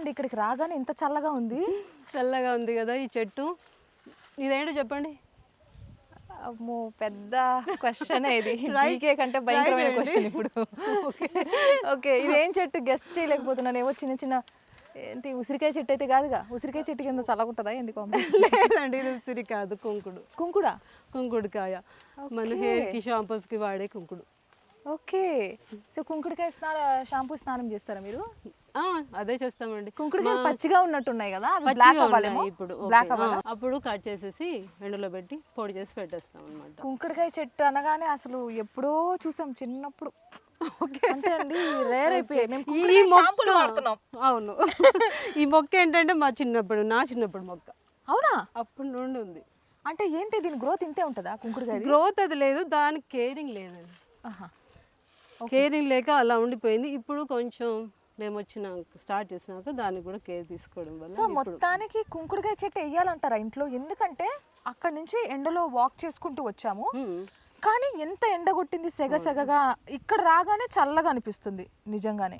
ఏంటండి ఇక్కడికి రాగానే ఇంత చల్లగా ఉంది. చల్లగా ఉంది కదా ఈ చెట్టు. ఇదేంటో చెప్పండి. అమ్మో పెద్ద క్వశ్చన్ ఇది. జీకే కంటే భయంకరమైన. క్వశ్చన్ ఇప్పుడు. ఓకే ఇది ఏం చెట్టు? గెస్ట్ చేయలేకపోతున్నాను. ఏవో చిన్న చిన్న ఏంటి ఉసిరికాయ చెట్టు అయితే కాదుగా? ఉసిరికాయ చెట్టు కింద చల్లగుంటుందా? ఎందుకు లేదండి ఇది ఉసిరి కాదు కుంకుడు. కుంకుడా? కుంకుడుకాయ. మన హెయిర్కి షాంపూస్కి వాడే కుంకుడు. ఓకే సో కుంకుడికాయ స్నాన షాంపూ స్నానం చేస్తారా మీరు? అదే చేస్తామండి. కుంకుడికాయ మా- పచ్చిగా ఉన్నట్టున్నాయి కదా బ్లాక్ అవ్వాలేమో? ఇప్పుడు బ్లాక్. అవ్వాలా అప్పుడు కట్ చేసేసి ఎండలో పెట్టి పొడి చేసి పెట్టేస్తాం అనమాట కుంకుడికాయ చెట్టు అనగానే అసలు ఎప్పుడో చూసాం చిన్నప్పుడు. అవును. ఈ మొక్క ఏంటంటే మా చిన్నప్పుడు నా చిన్నప్పుడు మొక్క. అవునా? అప్పుడు నుండి ఉంది. అంటే ఏంటి దీని గ్రోత్ ఇంతే ఉంటుందా కుంకుడుకాయ గ్రోత్ అది లేదు దానికి కేరింగ్ లేదండి. కేరింగ్ లేక అలా ఉండిపోయింది. ఇప్పుడు కొంచెం మేము వచ్చినాక స్టార్ట్ చేసినాక దానికి కూడా కేర్ తీసుకోవడం వల్ల సో మొత్తానికి కుంకుడుకాయ చెట్టు వేయాలంటారా ఇంట్లో? ఎందుకంటే అక్కడ నుంచి ఎండలో వాక్ చేసుకుంటూ వచ్చాము. కానీ ఎంత ఎండ కొట్టింది సెగ సెగగా. ఇక్కడ రాగానే చల్లగా అనిపిస్తుంది నిజంగానే.